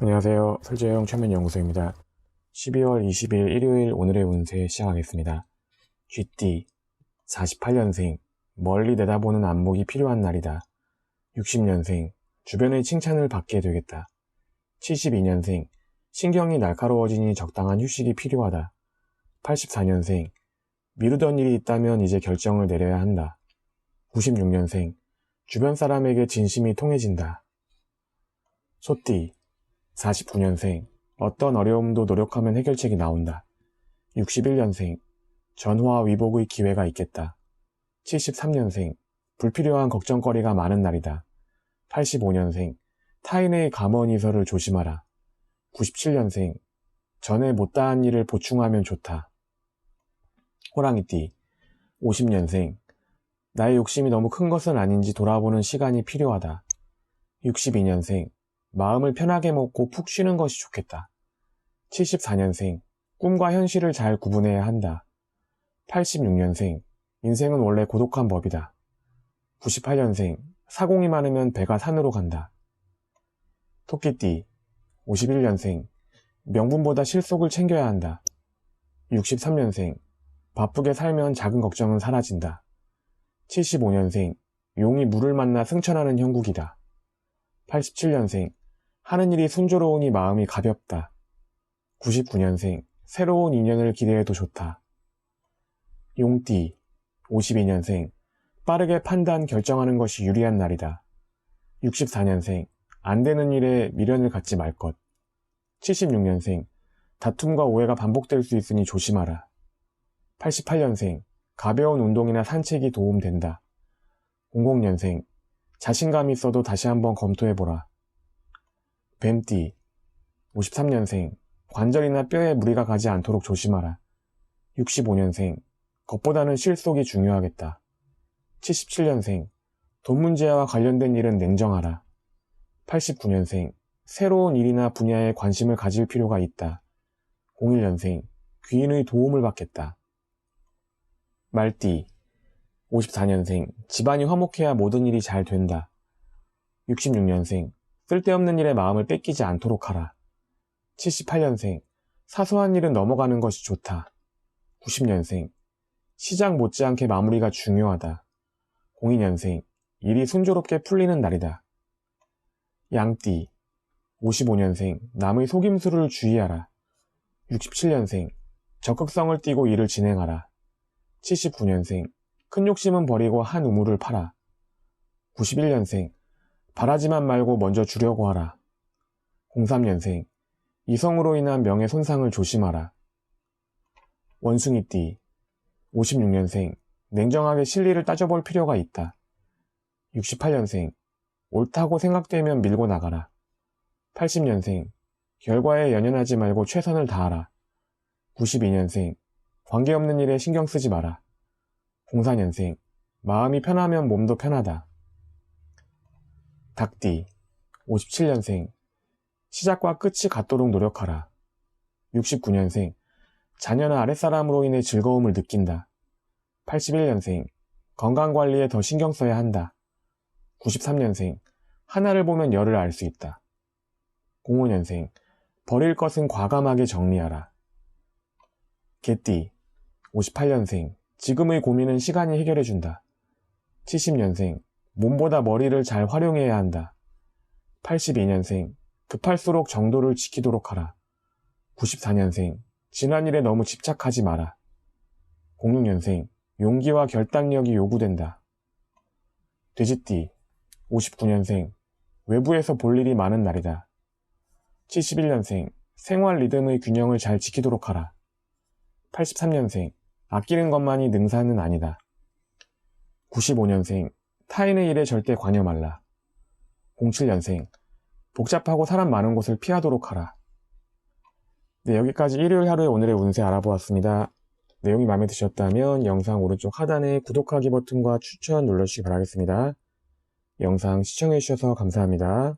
안녕하세요. 설재영 최면연구소입니다. 12월 20일 일요일 오늘의 운세 시작하겠습니다. 쥐띠 48년생 멀리 내다보는 안목이 필요한 날이다. 60년생 주변의 칭찬을 받게 되겠다. 72년생 신경이 날카로워지니 적당한 휴식이 필요하다. 84년생 미루던 일이 있다면 이제 결정을 내려야 한다. 96년생 주변 사람에게 진심이 통해진다. 소띠 49년생 어떤 어려움도 노력하면 해결책이 나온다. 61년생 전화와 위복의 기회가 있겠다. 73년생 불필요한 걱정거리가 많은 날이다. 85년생 타인의 감언이설을 조심하라. 97년생 전에 못다한 일을 보충하면 좋다. 호랑이띠 50년생 나의 욕심이 너무 큰 것은 아닌지 돌아보는 시간이 필요하다. 62년생 마음을 편하게 먹고 푹 쉬는 것이 좋겠다. 74년생 꿈과 현실을 잘 구분해야 한다. 86년생 인생은 원래 고독한 법이다. 98년생 사공이 많으면 배가 산으로 간다. 토끼띠 51년생 명분보다 실속을 챙겨야 한다. 63년생 바쁘게 살면 작은 걱정은 사라진다. 75년생 용이 물을 만나 승천하는 형국이다. 87년생 하는 일이 순조로우니 마음이 가볍다. 99년생 새로운 인연을 기대해도 좋다. 용띠 52년생 빠르게 판단 결정하는 것이 유리한 날이다. 64년생 안 되는 일에 미련을 갖지 말 것. 76년생 다툼과 오해가 반복될 수 있으니 조심하라. 88년생 가벼운 운동이나 산책이 도움된다. 00년생 자신감이 있어도 다시 한번 검토해보라. 뱀띠 53년생 관절이나 뼈에 무리가 가지 않도록 조심하라. 65년생 겉보다는 실속이 중요하겠다. 77년생 돈 문제와 관련된 일은 냉정하라. 89년생 새로운 일이나 분야에 관심을 가질 필요가 있다. 01년생 귀인의 도움을 받겠다. 말띠 54년생 집안이 화목해야 모든 일이 잘 된다. 66년생 쓸데없는 일에 마음을 뺏기지 않도록 하라. 78년생 사소한 일은 넘어가는 것이 좋다. 90년생 시작 못지않게 마무리가 중요하다. 02년생 일이 순조롭게 풀리는 날이다. 양띠 55년생 남의 속임수를 주의하라. 67년생 적극성을 띠고 일을 진행하라. 79년생 큰 욕심은 버리고 한 우물을 팔아. 91년생 바라지만 말고 먼저 주려고 하라. 03년생 이성으로 인한 명예 손상을 조심하라. 원숭이띠 56년생 냉정하게 실리를 따져볼 필요가 있다. 68년생 옳다고 생각되면 밀고 나가라. 80년생 결과에 연연하지 말고 최선을 다하라. 92년생 관계없는 일에 신경 쓰지 마라. 04년생 마음이 편하면 몸도 편하다. 닭띠 57년생 시작과 끝이 같도록 노력하라. 69년생 자녀나 아랫사람으로 인해 즐거움을 느낀다. 81년생 건강관리에 더 신경 써야 한다. 93년생 하나를 보면 열을 알 수 있다. 05년생 버릴 것은 과감하게 정리하라. 개띠 58년생 지금의 고민은 시간이 해결해준다. 70년생 몸보다 머리를 잘 활용해야 한다. 82년생 급할수록 정도를 지키도록 하라. 94년생 지난 일에 너무 집착하지 마라. 06년생 용기와 결단력이 요구된다. 돼지띠 59년생 외부에서 볼 일이 많은 날이다. 71년생 생활 리듬의 균형을 잘 지키도록 하라. 83년생 아끼는 것만이 능사는 아니다. 95년생 타인의 일에 절대 관여 말라. 07년생 복잡하고 사람 많은 곳을 피하도록 하라. 네, 여기까지 일요일 하루의 오늘의 운세 알아보았습니다. 내용이 마음에 드셨다면 영상 오른쪽 하단에 구독하기 버튼과 추천 눌러주시기 바라겠습니다. 영상 시청해주셔서 감사합니다.